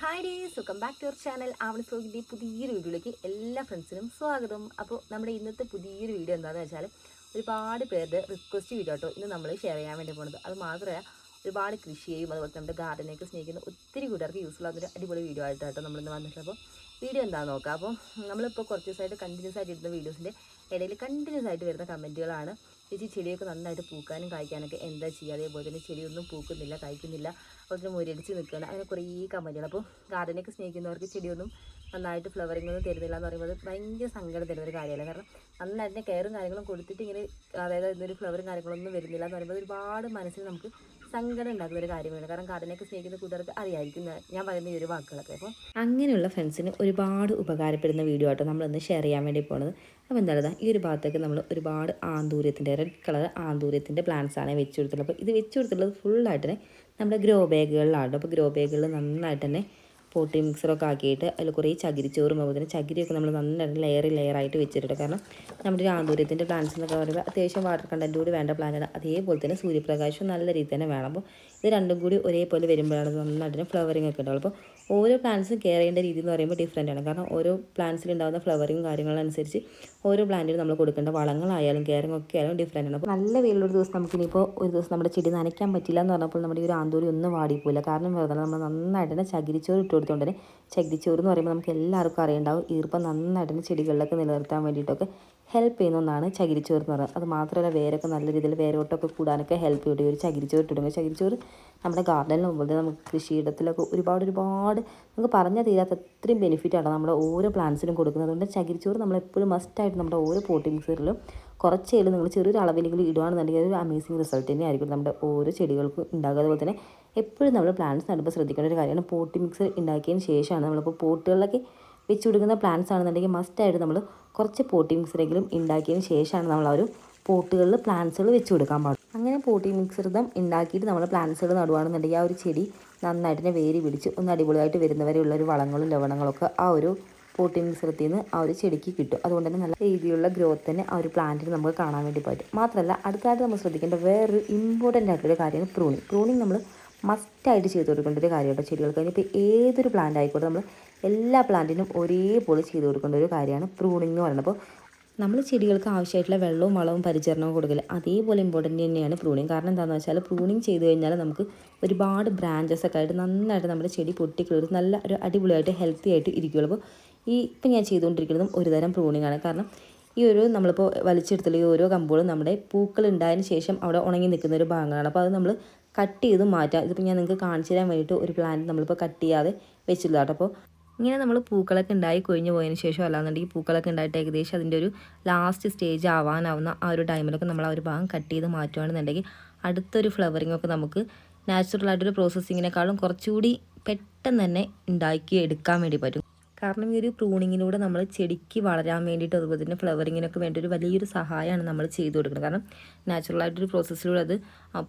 Hi ഡേ സുഖം back to your channel Avani ഫ്ലോഗിന്റെ പുതിയൊരു വീഡിയോയിലേക്ക് എല്ലാ ഫ്രണ്ട്സിനും സ്വാഗതം. അപ്പോൾ നമ്മുടെ ഇന്നത്തെ പുതിയൊരു വീഡിയോ എന്താണെന്ന് വെച്ചാൽ ഒരുപാട് പേരുടെ റിക്വസ്റ്റ് വീഡിയോ കേട്ടോ ഇന്ന് നമ്മൾ ഷെയർ ചെയ്യാൻ വേണ്ടി പോകുന്നത് അത് മാത്രമല്ല ഒരുപാട് കൃഷിയെയും അതുപോലെ നമ്മുടെ ഗാർഡനെയൊക്കെ സ്നേഹിക്കുന്ന ഒത്തിരി കൂട്ടുകാർക്ക് യൂസ്ഫുൾ ആകുന്ന ഒരു അടിപൊളി വീഡിയോ ആയിട്ടാട്ടോ നമ്മളിന്ന് വന്നിട്ടുള്ളത്. അപ്പോൾ വീഡിയോ എന്താണെന്ന് നോക്കാം. അപ്പോൾ നമ്മളിപ്പോൾ കുറച്ച് ദിവസമായിട്ട് കണ്ടിന്യൂസ് ആയിട്ട് ഇരുന്ന വീഡിയോസിന്റെ ഇടയിൽ കണ്ടിന്യൂസ് ആയിട്ട് വരുന്ന കമന്റുകളാണ് ചേച്ചി ചെടിയൊക്കെ നന്നായിട്ട് പൂക്കാനും കായ്ക്കാനൊക്കെ എന്താ ചെയ്യുക? അതേപോലെ തന്നെ ചെടിയൊന്നും പൂക്കുന്നില്ല കായ്ക്കുന്നില്ല. തന്നെ മുരടിച്ച് നിൽക്കുകയാണ്. അങ്ങനെ കുറേ കമന്റുകൾ അപ്പോൾ ഗാർഡനൊക്കെ സ്നേഹിക്കുന്നവർക്ക് ചെടിയൊന്നും നന്നായിട്ട് ഫ്ലവറിംഗ് ഒന്നും തരുന്നില്ല എന്ന് പറയുമ്പോൾ ഭയങ്കര സങ്കടം തരുന്ന ഒരു കാര്യമല്ല കാരണം നന്നായിട്ട് കെയറും കാര്യങ്ങളും കൊടുത്തിട്ട് ഇങ്ങനെ അതായത് ഇതൊരു ഫ്ലവറും കാര്യങ്ങളൊന്നും വരുന്നില്ല എന്ന് പറയുമ്പോൾ ഒരുപാട് മനസ്സിൽ നമുക്ക് സങ്കടം ഉണ്ടാക്കുന്ന ഒരു കാര്യമാണ്. കാരണം കടനൊക്കെ സ്നേഹിക്കുന്ന കൂട്ടുകാർക്ക് അറിയായിരിക്കും ഞാൻ- പറയുന്ന ഈ ഒരു വാക്കുകളൊക്കെ. അപ്പോൾ അങ്ങനെയുള്ള ഫ്രണ്ട്സിന് ഒരുപാട് ഉപകാരപ്പെടുന്ന വീഡിയോ ആട്ടോ നമ്മളിന്ന് ഷെയർ ചെയ്യാൻ വേണ്ടി പോണത്. അപ്പോൾ എന്താണ് ഈ ഒരു ഭാഗത്തേക്ക് നമ്മൾ ഒരുപാട് ആന്തൂര്യത്തിന്റെ റെഡ് കളർ ആന്തൂര്യത്തിന്റെ പ്ലാന്റ്സ് ആണ് വെച്ച് കൊടുത്തുള്ളത് അപ്പോൾ ഇത് വെച്ച് കൊടുത്തിട്ടുള്ളത് ഫുള്ളായിട്ട് തന്നെ നമ്മുടെ ഗ്രോ ബാഗുകളിലാണ് അപ്പോൾ ഗ്രോ ബാഗുകളിൽ നന്നായിട്ട് തന്നെ പോട്ടി മിക്സറൊക്കെ ആക്കിയിട്ട് അതിൽ കുറേ ചകിരിച്ചോറും അതുപോലെ തന്നെ ചകിരിയൊക്കെ നമ്മൾ നന്നായിട്ട് ലെയർ ലെയറായിട്ട് വെച്ചിട്ടുണ്ട്. കാരണം നമ്മുടെ ഒരു ആന്തൂര്യത്തിന്റെ പ്ലാന്റ്സ് എന്നൊക്കെ പറയുമ്പോൾ അത്യാവശ്യം വാട്ടർ കണ്ടന്റ് കൂടി വേണ്ട പ്ലാന്റാണ് അതേപോലെ തന്നെ സൂര്യപ്രകാശം നല്ല രീതിയിൽ തന്നെ വേണം. അപ്പോൾ ഇത് രണ്ടും കൂടി ഒരേപോലെ വരുമ്പോഴാണ് നന്നായിട്ട് ഫ്ലവറിങ് ഒക്കെ ഉണ്ടാവുള്ളൂ അപ്പോൾ ഓരോ പ്ലാന്റ്സും കെയർ ചെയ്യേണ്ട രീതി എന്ന് പറയുമ്പോൾ ഡിഫറെന്റ് ആണ്. കാരണം ഓരോ പ്ലാന്റ്സിൽ ഉണ്ടാകുന്ന ഫ്ലവറിങ് കാര്യങ്ങളനുസരിച്ച് ഓരോ പ്ലാന്റിനും നമ്മൾ കൊടുക്കേണ്ട വളങ്ങളായാലും കെയറിങ് ഒക്കെ ആയാലും ഡിഫറെന്റ് ആണ്. അപ്പോൾ നല്ല വെയിലുള്ള ദിവസം നമുക്കിനിയിപ്പോൾ ഒരു ദിവസം നമ്മുടെ ചെടി നനയ്ക്കാൻ പറ്റില്ല എന്ന് പറഞ്ഞപ്പോൾ നമ്മുടെ ഈ ഒരു ആന്തൂരി ഒന്നും വാടിപ്പോയില്ല. കാരണം വെറുതെ നമ്മൾ നന്നായിട്ട് തന്നെ ചകിരിച്ചോറ് ഇട്ട് കൊടുത്തുകൊണ്ട് തന്നെ ചകിരിച്ചോറ് എന്ന് പറയുമ്പോൾ നമുക്ക് എല്ലാവർക്കും അറിയുണ്ടാവും ഈർപ്പം നന്നായിട്ട് ചെടികളിലൊക്കെ നിലനിർത്താൻ വേണ്ടിയിട്ടൊക്കെ. ഹെൽപ്പ് ചെയ്യുന്ന ഒന്നാണ് ചകിരിച്ചോറ് എന്ന് പറയുന്നത്. അത് മാത്രമല്ല വേരൊക്കെ നല്ല രീതിയിൽ വേരോട്ടൊക്കെ കൂടാനൊക്കെ ഹെൽപ്പ് ചെയ്യും. ഒരു ചകിരിച്ചോറ് ഇട്ടിടുമ്പോൾ ചകിരിച്ചോറ് നമ്മുടെ ഗാർഡനിൽ മുമ്പിൽ നമുക്ക് കൃഷിയിടത്തിലൊക്കെ ഒരുപാട് ഒരുപാട് നമുക്ക് പറഞ്ഞാൽ തീരാത്ത അത്രയും ബെനിഫിറ്റാണ് നമ്മുടെ ഓരോ പ്ലാന്റ്സിനും കൊടുക്കുന്നത്. അതുകൊണ്ട് ചകിരിച്ചോറ് നമ്മൾ എപ്പോഴും മസ്റ്റായിട്ട് നമ്മുടെ ഓരോ പോട്ടി മിക്സറിലും കുറച്ചേലും നിങ്ങൾ ചെറിയൊരു അളവിലെങ്കിലും ഇടുകയാണെന്നുണ്ടെങ്കിൽ അതൊരു അമേസിങ് റിസൾട്ട് തന്നെ ആയിരിക്കും നമ്മുടെ ഓരോ ചെടികൾക്കും ഉണ്ടാകുക അതുപോലെ തന്നെ. എപ്പോഴും നമ്മൾ പ്ലാന്റ്സ് നടുമ്പോൾ ശ്രദ്ധിക്കേണ്ട ഒരു കാര്യമാണ്. പോട്ടി മിക്സർ ഉണ്ടാക്കിയതിന് ശേഷമാണ് നമ്മളിപ്പോൾ പോട്ടുകളിലൊക്കെ വെച്ച് കൊടുക്കുന്ന പ്ലാന്റ്സ് ആണെന്നുണ്ടെങ്കിൽ മസ്റ്റായിട്ട് നമ്മൾ കുറച്ച് പോട്ടി മിക്സറെങ്കിലും ഉണ്ടാക്കിയതിന് ശേഷമാണ് നമ്മൾ ആ ഒരു പോട്ടുകളിൽ പ്ലാന്റ്സുകൾ വെച്ച് കൊടുക്കാൻ പാടും. അങ്ങനെ പോട്ടി മിക്സൃതം ഉണ്ടാക്കിയിട്ട് നമ്മൾ പ്ലാന്റ്സുകൾ നടുവാണെന്നുണ്ടെങ്കിൽ ആ ഒരു ചെടി നന്നായിട്ട് തന്നെ വേരി പിടിച്ച് ഒന്ന് അടിപൊളിയായിട്ട് വരുന്നവരെയുള്ള ഒരു വളങ്ങളും ലവണങ്ങളൊക്കെ ആ ഒരു പോട്ടി മിശ്രത്തിൽ നിന്ന് ആ ഒരു ചെടിക്ക് കിട്ടും. അതുകൊണ്ട് തന്നെ നല്ല രീതിയിലുള്ള ഗ്രോത്ത് തന്നെ ആ ഒരു പ്ലാന്റിന് നമുക്ക് കാണാൻ വേണ്ടി പറ്റും. മാത്രമല്ല അടുത്തായിട്ട് നമ്മൾ ശ്രദ്ധിക്കേണ്ട വേറൊരു ഇമ്പോർട്ടന്റ് ആയിട്ടുള്ള കാര്യമാണ് പ്രൂണിങ് പ്രൂണിങ് നമ്മൾ മസ്റ്റായിട്ട് ചെയ്ത് കൊടുക്കേണ്ട ഒരു കാര്യമാണ് ചെടികൾക്ക്. ഇനിയിപ്പോൾ ഏതൊരു പ്ലാന്റ് ആയിക്കോട്ടെ നമ്മൾ എല്ലാ പ്ലാന്റിനും ഒരേപോലെ ചെയ്ത് കൊടുക്കേണ്ട ഒരു കാര്യമാണ് പ്രൂണിങ് എന്ന് പറയുന്നത്. അപ്പോൾ നമ്മൾ ചെടികൾക്ക് ആവശ്യമായിട്ടുള്ള വെള്ളവും വളവും പരിചരണവും കൊടുക്കില്ല അതേപോലെ ഇമ്പോർട്ടന്റ് തന്നെയാണ് പ്രൂണിങ് കാരണം എന്താണെന്ന് വെച്ചാൽ പ്രൂണിങ് ചെയ്ത് കഴിഞ്ഞാൽ നമുക്ക് ഒരുപാട് ബ്രാഞ്ചസ് ഒക്കെ ആയിട്ട് നന്നായിട്ട് നമ്മുടെ ചെടി പൊട്ടിക്കളൊരു നല്ല ഒരു അടിപൊളിയായിട്ട് ഹെൽത്തി ആയിട്ട് ഇരിക്കുകയുള്ളൂ അപ്പോൾ ഈ ഇപ്പം ഞാൻ ചെയ്തുകൊണ്ടിരിക്കുന്നതും ഒരു തരം പ്രൂണിങ് ആണ്. കാരണം ഈ ഒരു നമ്മളിപ്പോൾ വലിച്ചെടുത്തുള്ള ഈ ഓരോ കമ്പുകളും നമ്മുടെ പൂക്കൾ ഉണ്ടായതിന് ശേഷം അവിടെ ഉണങ്ങി നിൽക്കുന്ന ഒരു ഭാഗങ്ങളാണ്. അപ്പോൾ അത് നമ്മൾ കട്ട് ചെയ്ത് മാറ്റാം. ഇതിപ്പോൾ ഞാൻ നിങ്ങൾക്ക് കാണിച്ചു തരാൻ വേണ്ടിയിട്ട് ഒരു പ്ലാന്റ് നമ്മളിപ്പോൾ കട്ട് ചെയ്യാതെ വെച്ചില്ല കേട്ടോ അപ്പോൾ ഇങ്ങനെ നമ്മൾ പൂക്കളൊക്കെ ഉണ്ടായി കൊഴിഞ്ഞു പോയതിന് ശേഷം അല്ലാന്നുണ്ടെങ്കിൽ പൂക്കളൊക്കെ ഉണ്ടായിട്ട് ഏകദേശം അതിന്റെ ഒരു ലാസ്റ്റ് സ്റ്റേജ് ആവാനാവുന്ന ആ ഒരു ടൈമിലൊക്കെ നമ്മൾ ആ ഒരു ഭാഗം കട്ട് ചെയ്ത് മാറ്റുകയാണെന്നുണ്ടെങ്കിൽ അടുത്തൊരു ഫ്ലവറിംഗ് ഒക്കെ നമുക്ക് നാച്ചുറലായിട്ടൊരു പ്രോസസ്സിങ്ങിനേക്കാളും കുറച്ചുകൂടി പെട്ടെന്ന് തന്നെ ഉണ്ടാക്കി എടുക്കാൻ വേണ്ടി പറ്റും. കാരണം ഈ ഒരു പ്രൂണിങ്ങിലൂടെ നമ്മൾ ചെടിക്ക് വളരാൻ വേണ്ടിയിട്ട് അതുപോലെ തന്നെ ഫ്ലവറിങ്ങിനൊക്കെ വേണ്ടി ഒരു വലിയൊരു സഹായമാണ് നമ്മൾ ചെയ്തു കൊടുക്കുന്നത്. കാരണം നാച്ചുറലായിട്ടൊരു പ്രോസസ്സിലൂടെ അത്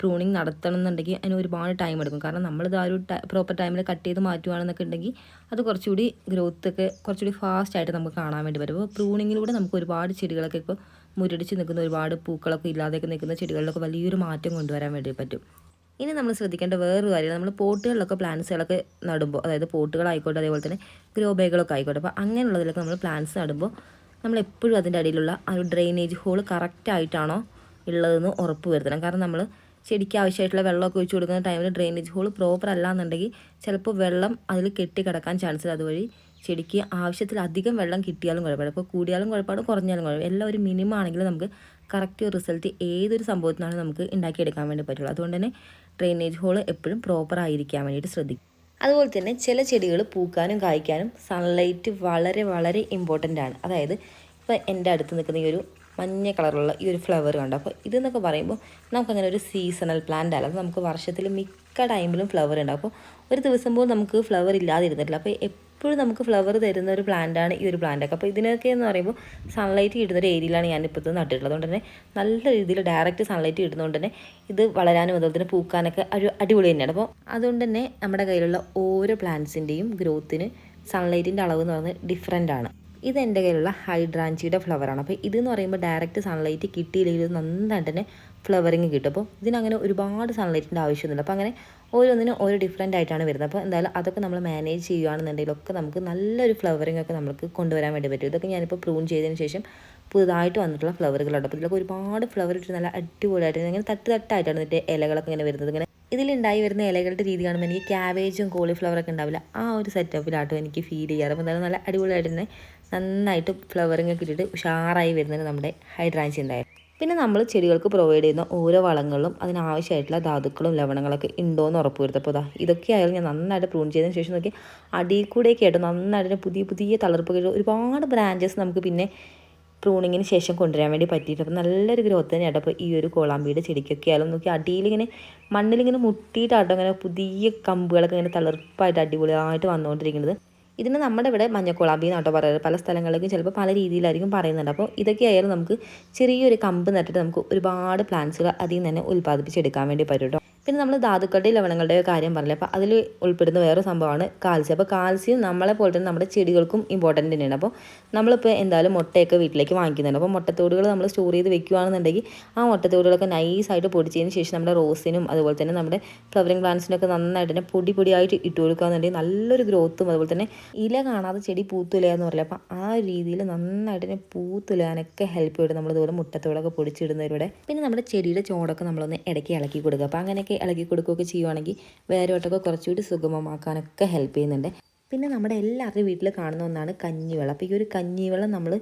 പ്രൂണിങ് നടത്തണം എന്നുണ്ടെങ്കിൽ അതിന് ഒരുപാട് ടൈം എടുക്കും. കാരണം നമ്മളിത് ആ ഒരു പ്രോപ്പർ ടൈമിൽ കട്ട് ചെയ്ത് മാറ്റുകയാണെന്നൊക്കെ ഉണ്ടെങ്കിൽ അത് കുറച്ചുകൂടി ഗ്രോത്ത് ഒക്കെ കുറച്ചുകൂടി ഫാസ്റ്റ് ആയിട്ട് നമുക്ക് കാണാൻ വേണ്ടി വരും അപ്പോൾ പ്രൂണിങ്ങിലൂടെ നമുക്ക് ഒരുപാട് ചെടികളൊക്കെ ഇപ്പോൾ മുരടിച്ച് നിൽക്കുന്ന ഒരുപാട് പൂക്കളൊക്കെ ഇല്ലാതെയൊക്കെ നിൽക്കുന്ന ചെടികളിലൊക്കെ വലിയൊരു മാറ്റം കൊണ്ടുവരാൻ വേണ്ടി പറ്റും. ഇനി നമ്മൾ ശ്രദ്ധിക്കേണ്ട വേറൊരു കാര്യം നമ്മൾ പോട്ടുകളിലൊക്കെ പ്ലാന്റ്സുകളൊക്കെ നടുമ്പോൾ അതായത് പോട്ടുകളായിക്കോട്ടെ അതേപോലെ തന്നെ ഗ്രോ ബാഗുകളൊക്കെ ആയിക്കോട്ടെ അപ്പോൾ അങ്ങനെയുള്ളതിലൊക്കെ നമ്മൾ പ്ലാന്റ്സ് നടുമ്പോൾ നമ്മൾ എപ്പോഴും അതിന്റെ അടിയിലുള്ള ആ ഒരു ഡ്രെയിനേജ് ഹോൾ കറക്റ്റായിട്ടാണോ ഉള്ളതെന്ന് ഉറപ്പ് വരുത്തണം. കാരണം നമ്മൾ ചെടിക്ക് ആവശ്യമായിട്ടുള്ള വെള്ളമൊക്കെ ഒഴിച്ച് കൊടുക്കുന്ന ടൈമിൽ ഡ്രെയിനേജ് ഹോൾ പ്രോപ്പർ അല്ല എന്നുണ്ടെങ്കിൽ ചിലപ്പോൾ വെള്ളം അതിൽ കെട്ടി കിടക്കാൻ ചാൻസ് അതുവഴി ചെടിക്ക് ആവശ്യത്തിലധികം വെള്ളം കിട്ടിയാലും കുഴപ്പമില്ല. അപ്പോൾ കൂടിയാലും കുഴപ്പമാണ് കുറഞ്ഞാലും കുഴപ്പമില്ല. എല്ലാം ഒരു മിനിമം ആണെങ്കിലും നമുക്ക് കറക്റ്റ് റിസൾട്ട് ഏതൊരു സംഭവത്തിനാണ് നമുക്ക് ഉണ്ടാക്കിയെടുക്കാൻ വേണ്ടി പറ്റുള്ളൂ. അതുകൊണ്ട് തന്നെ ഡ്രെയിനേജ് ഹോൾ എപ്പോഴും പ്രോപ്പർ ആയിരിക്കാൻ വേണ്ടിയിട്ട് ശ്രദ്ധിക്കും. അതുപോലെ തന്നെ ചില ചെടികൾ പൂക്കാനും കായ്ക്കാനും സൺലൈറ്റ് വളരെ വളരെ ഇമ്പോർട്ടന്റ് ആണ്. അതായത് ഇപ്പോൾ എന്റെ അടുത്ത് നിൽക്കുന്ന ഈ ഒരു മഞ്ഞ കളറുള്ള ഈ ഒരു ഫ്ലവർ കണ്ടോ? അപ്പോൾ ഇതെന്നൊക്കെ പറയുമ്പോൾ നമുക്കങ്ങനെ ഒരു സീസണൽ പ്ലാന്റ് അല്ല. നമുക്ക് വർഷത്തിൽ മിക്ക ടൈമിലും ഫ്ലവർ ഉണ്ടാവും അപ്പോൾ ഒരു ദിവസം പോലും നമുക്ക് ഫ്ലവർ ഇല്ലാതിരുന്നിട്ടില്ല. അപ്പോൾ എപ്പോഴും നമുക്ക് ഫ്ലവർ തരുന്ന ഒരു പ്ലാന്റാണ് ഈ ഒരു പ്ലാന്റൊക്കെ അപ്പോൾ ഇതിനൊക്കെ എന്ന് പറയുമ്പോൾ സൺലൈറ്റ് കിട്ടുന്ന ഒരു ഏരിയയിലാണ് ഞാൻ ഇപ്പോൾ ഇത് നട്ടിട്ടുള്ളത്. അതുകൊണ്ട് തന്നെ നല്ല രീതിയിൽ ഡയറക്റ്റ് സൺലൈറ്റ് കിട്ടുന്നതുകൊണ്ട് തന്നെ ഇത് വളരാനും അതുപോലെ തന്നെ പൂക്കാനൊക്കെ ഒരു അടിപൊളി തന്നെയാണ്. അപ്പോൾ അതുകൊണ്ട് തന്നെ നമ്മുടെ കയ്യിലുള്ള ഓരോ പ്ലാന്റ്സിന്റെയും ഗ്രോത്തിന് സൺലൈറ്റിന്റെ അളവ് എന്ന് പറയുന്നത് ഡിഫറെന്റ് ആണ്. ഇത് എന്റെ കയ്യിലുള്ള ഹൈഡ്രാഞ്ചിയുടെ ഫ്ലവറാണ് അപ്പോൾ ഇതെന്ന് പറയുമ്പോൾ ഡയറക്റ്റ് സൺലൈറ്റ് കിട്ടിയില്ലെങ്കിൽ നന്നായിട്ട് തന്നെ ഫ്ലവറിങ് കിട്ടും. അപ്പോൾ ഇതിനങ്ങനെ ഒരുപാട് സൺലൈറ്റിന്റെ ആവശ്യമൊന്നുമില്ല. അപ്പോൾ അങ്ങനെ ഓരോന്നിനും ഓരോ ഡിഫറെന്റ് ആയിട്ടാണ് വരുന്നത്. അപ്പോൾ എന്തായാലും അതൊക്കെ നമ്മൾ മാനേജ് ചെയ്യുകയാണെന്നുണ്ടെങ്കിലൊക്കെ നമുക്ക് നല്ലൊരു ഫ്ലവറിങ് ഒക്കെ നമുക്ക് കൊണ്ടുവരാൻ വേണ്ടി പറ്റും. ഇതൊക്കെ ഞാനിപ്പോൾ പ്രൂൺ ചെയ്തതിന് ശേഷം പുതുതായിട്ട് വന്നിട്ടുള്ള ഫ്ലവറുകളുണ്ട് അപ്പോൾ ഇതിലൊക്കെ ഒരുപാട് ഫ്ലവർ ഇട്ട് നല്ല അടിപൊളിയായിട്ട് ഇങ്ങനെ തട്ട് തട്ടായിട്ടാണ് ഇതിന്റെ ഇലകളൊക്കെ ഇങ്ങനെ വരുന്നത്. ഇങ്ങനെ ഇതിലുണ്ടായി വരുന്ന ഇലകളുടെ രീതി കാണുമ്പോൾ എനിക്ക് ക്യാബേജും കോളിഫ്ലവറൊക്കെ ഉണ്ടാവില്ല. ആ ഒരു സെറ്റപ്പിലാട്ടോ എനിക്ക് ഫീൽ ചെയ്യാറ്. അപ്പോൾ എന്തായാലും നല്ല അടിപൊളിയായിട്ട് തന്നെ നന്നായിട്ട് ഫ്ലവറിങ് ഒക്കെ ഇട്ടിട്ട് ഉഷാറായി വരുന്നത് നമ്മുടെ ഹൈഡ്രാഞ്ചി ഉണ്ടായിരുന്നു. പിന്നെ നമ്മൾ ചെടികൾക്ക് പ്രൊവൈഡ് ചെയ്യുന്ന ഓരോ വളങ്ങളും അതിനാവശ്യമായിട്ടുള്ള ധാതുക്കളും ലവണങ്ങളൊക്കെ ഉണ്ടോ എന്ന് ഉറപ്പ് വരുത്തപ്പോൾ അതാ ഇതൊക്കെ ആയാലും ഞാൻ നന്നായിട്ട് പ്രൂൺ ചെയ്തതിന് ശേഷം നോക്കി അടിയിൽ കൂടെയൊക്കെ ആയിട്ട് നന്നായിട്ട് പുതിയ പുതിയ തളർപ്പൊക്കെ ഒരുപാട് ബ്രാഞ്ചസ് നമുക്ക് പിന്നെ പ്രൂണിങ്ങിന് ശേഷം കൊണ്ടുവരാൻ വേണ്ടി പറ്റിയിട്ട് അപ്പോൾ നല്ലൊരു ഗ്രോത്ത് തന്നെയാണ് അപ്പോൾ ഈ ഒരു കോളാമ്പിയുടെ ചെടിക്കൊക്കെ ആയാലും നോക്കി അടിയിലിങ്ങനെ മണ്ണിലിങ്ങനെ മുട്ടിയിട്ടാട്ടോ അങ്ങനെ പുതിയ കമ്പുകളൊക്കെ ഇങ്ങനെ തളർപ്പായിട്ട് അടിപൊളിയായിട്ട് വന്നുകൊണ്ടിരിക്കുന്നത്. ഇതിന് നമ്മുടെ ഇവിടെ മഞ്ഞക്കോളാമ്പി എന്നാട്ടോ പറയാറ് പല സ്ഥലങ്ങളിലേക്കും ചിലപ്പോൾ പല രീതിയിലായിരിക്കും പറയുന്നുണ്ട് അപ്പോൾ ഇതൊക്കെ ആയാലും നമുക്ക് ചെറിയൊരു കമ്പ് നട്ടിട്ട് നമുക്ക് ഒരുപാട് പ്ലാന്റ്സുകൾ അതിൽ നിന്ന് തന്നെ ഉൽപ്പാദിപ്പിച്ചെടുക്കാൻ വേണ്ടി പറ്റും പിന്നെ നമ്മൾ ധാതുക്കളുടെ ലവണങ്ങളുടെ കാര്യം പറഞ്ഞില്ല. അപ്പോൾ അതിൽ ഉൾപ്പെടുന്ന വേറെ സംഭവമാണ് കാൽസ്യം. അപ്പോൾ കാൽസ്യം നമ്മളെ പോലെ തന്നെ നമ്മുടെ ചെടികൾക്കും ഇമ്പോർട്ടന്റ് തന്നെയാണ്. അപ്പോൾ നമ്മളിപ്പോൾ എന്തായാലും മുട്ടയൊക്കെ വീട്ടിലേക്ക് വാങ്ങിക്കുന്നുണ്ട്. അപ്പോൾ മുട്ടത്തോടുകൾ നമ്മൾ സ്റ്റോർ ചെയ്ത് വെക്കുകയാണെന്നുണ്ടെങ്കിൽ ആ മുട്ടത്തോടുകളൊക്കെ നൈസായിട്ട് പൊടിച്ചതിന് ശേഷം നമ്മുടെ റോസിനും അതുപോലെ തന്നെ നമ്മുടെ ഫ്ലവറിങ് പ്ലാന്റ്സിനൊക്കെ നന്നായിട്ട് തന്നെ പൊടി പൊടിയായിട്ട് ഇട്ട് കൊടുക്കുകയാണെന്നുണ്ടെങ്കിൽ നല്ലൊരു ഗ്രോത്തും അതുപോലെ തന്നെ ഇല കാണാതെ ചെടി പൂത്തുല എന്ന് അപ്പോൾ ആ രീതിയിൽ നന്നായിട്ട് തന്നെ പൂത്തുലയാനൊക്കെ ഹെൽപ്പ് ചെയ്യും. നമ്മളിതുപോലെ മുട്ടത്തോടൊക്കെ പൊടിച്ചിടുന്നവരുടെ പിന്നെ നമ്മുടെ ചെടിയുടെ ചോടൊക്കെ നമ്മളൊന്ന് ഇടയ്ക്ക് ഇളക്കി കൊടുക്കുക. അപ്പോൾ അങ്ങനെയൊക്കെ ഇളക്കി കൊടുക്കുകയൊക്കെ ചെയ്യുവാണെങ്കിൽ വേരോട്ടൊക്കെ കുറച്ചുകൂടി സുഗമമാക്കാനൊക്കെ ഹെൽപ്പ് ചെയ്യുന്നുണ്ട്. പിന്നെ നമ്മുടെ എല്ലാവരുടെയും വീട്ടിൽ കാണുന്ന ഒന്നാണ് കഞ്ഞിവെള്ളം. അപ്പോൾ ഈ ഒരു കഞ്ഞിവെള്ളം നമ്മൾ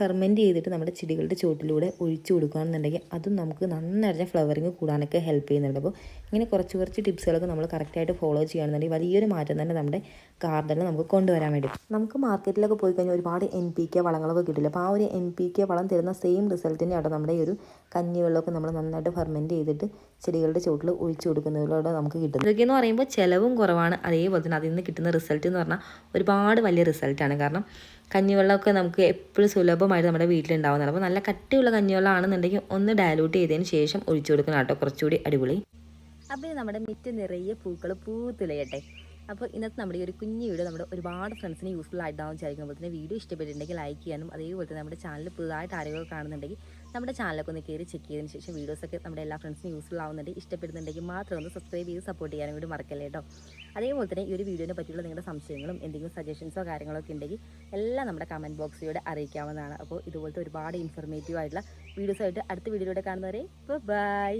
ഫെർമെന്റ് ചെയ്തിട്ട് നമ്മുടെ ചെടികളുടെ ചുവട്ടിലൂടെ ഒഴിച്ചു കൊടുക്കുകയാണെന്നുണ്ടെങ്കിൽ അതും നമുക്ക് നന്നായിട്ട് ഫ്ലവറിങ് കൂടാനൊക്കെ ഹെൽപ്പ് ചെയ്യുന്നുണ്ട്. അപ്പോൾ ഇങ്ങനെ കുറച്ച് കുറച്ച് ടിപ്സുകളൊക്കെ നമ്മൾ കറക്റ്റായിട്ട് ഫോളോ ചെയ്യുകയാണെന്നുണ്ടെങ്കിൽ വലിയൊരു മാറ്റം തന്നെ നമ്മുടെ ഗാർഡനിൽ നമുക്ക് കൊണ്ടുവരാൻ വേണ്ടി നമുക്ക് മാർക്കറ്റിലൊക്കെ പോയി കഴിഞ്ഞാൽ ഒരുപാട് എൻ പി കെ വളങ്ങളൊക്കെ കിട്ടില്ല. അപ്പോൾ ആ ഒരു എൻ പി കെ വളം തരുന്ന സെയിം റിസൾട്ടിന്റെ അവിടെ നമ്മുടെ ഈ ഒരു കഞ്ഞിവെള്ളമൊക്കെ നമ്മൾ നന്നായിട്ട് ഫെർമെന്റ് ചെയ്തിട്ട് ചെടികളുടെ ചുവട്ടിൽ ഒഴിച്ചു കൊടുക്കുന്നതിലൂടെ നമുക്ക് കിട്ടുന്നത്. ഇതൊക്കെയെന്ന് പറയുമ്പോൾ ചിലവും കുറവാണ്. അതേപോലെ തന്നെ അതിൽ നിന്ന് കിട്ടുന്ന റിസൾട്ട് എന്ന് പറഞ്ഞാൽ ഒരുപാട് വലിയ റിസൾട്ടാണ് കാരണം കഞ്ഞിവെള്ളമൊക്കെ നമുക്ക് എപ്പോഴും സുലഭമായിട്ട് നമ്മുടെ വീട്ടിലുണ്ടാവുന്നതാണ്. അപ്പോൾ നല്ല കട്ടിയുള്ള കഞ്ഞിവെള്ളം ആണെന്നുണ്ടെങ്കിൽ ഒന്ന് ഡയലൂട്ട് ചെയ്തതിന് ശേഷം ഒഴിച്ചു കൊടുക്കണം കേട്ടോ. കുറച്ചുകൂടി അടിപൊളി. അപ്പോൾ നമ്മുടെ മിറ്റ് നിറയെ പൂക്കൾ പൂത്തുലയട്ടെ അപ്പോൾ ഇന്നത്തെ നമ്മുടെ ഈ ഒരു കുഞ്ഞു വീഡിയോ നമ്മുടെ ഒരുപാട് ഫ്രണ്ട്സിന് യൂസ്ഫുൾ ആയിട്ടാണെന്ന് വിചാരിക്കുമ്പോൾ തന്നെ വീഡിയോ ഇഷ്ടപ്പെട്ടിട്ടുണ്ടെങ്കിൽ ലൈക്ക് ചെയ്യാനും അതേപോലെ തന്നെ നമ്മുടെ ചാനൽ പുതുതായിട്ട് ആരെങ്കിലും കാണുന്നുണ്ടെങ്കിൽ നമ്മുടെ ചാനലൊക്കെ ഒന്ന് കയറി ചെക്ക് ചെയ്തതിന് ശേഷം വീഡിയോസൊക്കെ നമ്മുടെ എല്ലാ ഫ്രണ്ട്സിനും യൂസ്ഫുൾ ആവുന്നുണ്ട്. ഇഷ്ടപ്പെടുന്നുണ്ടെങ്കിൽ മാത്രം ഒന്ന് സബ്സ്ക്രൈബ് ചെയ്ത് സപ്പോർട്ട് ചെയ്യാനും കൂടി മറക്കല്ലേ കേട്ടോ അതേപോലെ തന്നെ ഈ ഒരു വീഡിയോനെ പറ്റിയുള്ള നിങ്ങളുടെ സംശയങ്ങളും എന്തെങ്കിലും സജഷൻസോ കാര്യങ്ങളോ ഒക്കെ ഉണ്ടെങ്കിൽ എല്ലാം നമ്മുടെ കമന്റ് ബോക്സിലൂടെ അറിയിക്കാവുന്നതാണ്. അപ്പോൾ ഇതുപോലത്തെ ഒരുപാട് ഇൻഫർമേറ്റീവ് ആയിട്ടുള്ള വീഡിയോസായിട്ട് അടുത്ത വീഡിയോയിലൂടെ കാണുന്നവരെ ബൈ